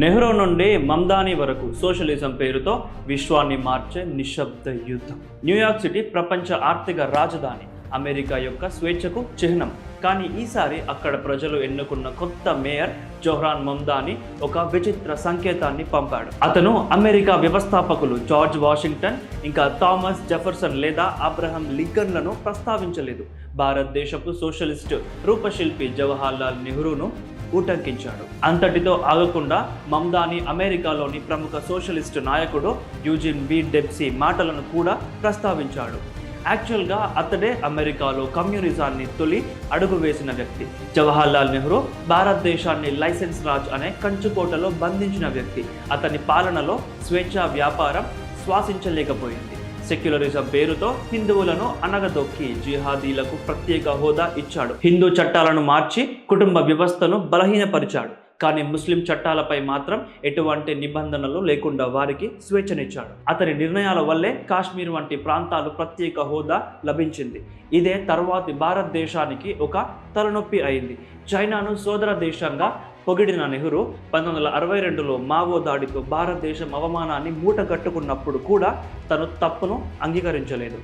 నెహ్రూ నుండి మమ్దానీ వరకు సోషలిజం పేరుతో విశ్వాన్ని మార్చే నిశ్శబ్ద యుద్ధం. న్యూయార్క్ సిటీ ప్రపంచ ఆర్థిక రాజధాని. అమెరికా యొక్క స్వేచ్ఛకు చిహ్నం. కానీ ఈసారి అక్కడ ప్రజలు ఎన్నుకున్న కొత్త మేయర్ జోహ్రాన్ మమ్దాని ఒక విచిత్ర సంకేతాన్ని పంపాడు. అతను అమెరికా వ్యవస్థాపకులు జార్జ్ వాషింగ్టన్ ఇంకా థామస్ జెఫర్సన్ లేదా అబ్రహం లింకన్లను ప్రస్తావించలేదు. భారతదేశపు సోషలిస్ట్ రూపశిల్పి జవహర్ లాల్ నెహ్రూను ఊటంకించాడు. అంతటితో ఆగకుండా మమ్దాని అమెరికాలోని ప్రముఖ సోషలిస్టు నాయకుడు యూజిన్ బి. డెప్సీ మాటలను కూడా ప్రస్తావించాడు. యాక్చువల్గా అతడే అమెరికాలో కమ్యూనిజాన్ని తొలి అడుగు వేసిన వ్యక్తి. జవహర్ లాల్ నెహ్రూ భారతదేశాన్ని లైసెన్స్ రాజ్ అనే కంచుకోటలో బంధించిన వ్యక్తి. అతని పాలనలో స్వేచ్ఛా వ్యాపారం శ్వాసించలేకపోయింది. సెక్యులరిజం పేరుతో హిందువులను అనగదొక్కి జిహాదీలకు ప్రత్యేక హోదా ఇచ్చాడు. హిందూ చట్టాలను మార్చి కుటుంబ వ్యవస్థను బలహీనపరిచాడు. కానీ ముస్లిం చట్టాలపై మాత్రం ఎటువంటి నిబంధనలు లేకుండా వారికి స్వేచ్ఛనిచ్చాడు. అతని నిర్ణయాల వల్లే కాశ్మీర్ వంటి ప్రాంతాలు ప్రత్యేక హోదా లభించింది. ఇదే తర్వాతి భారతదేశానికి ఒక తలనొప్పి అయింది. చైనాను సోదర దేశంగా పొగిడిన నెహ్రూ పంతొమ్మిది వందల అరవై రెండులో మావో దాడితో భారతదేశం అవమానాన్ని మూట కట్టుకున్నప్పుడు కూడా తను తప్పును అంగీకరించలేదు.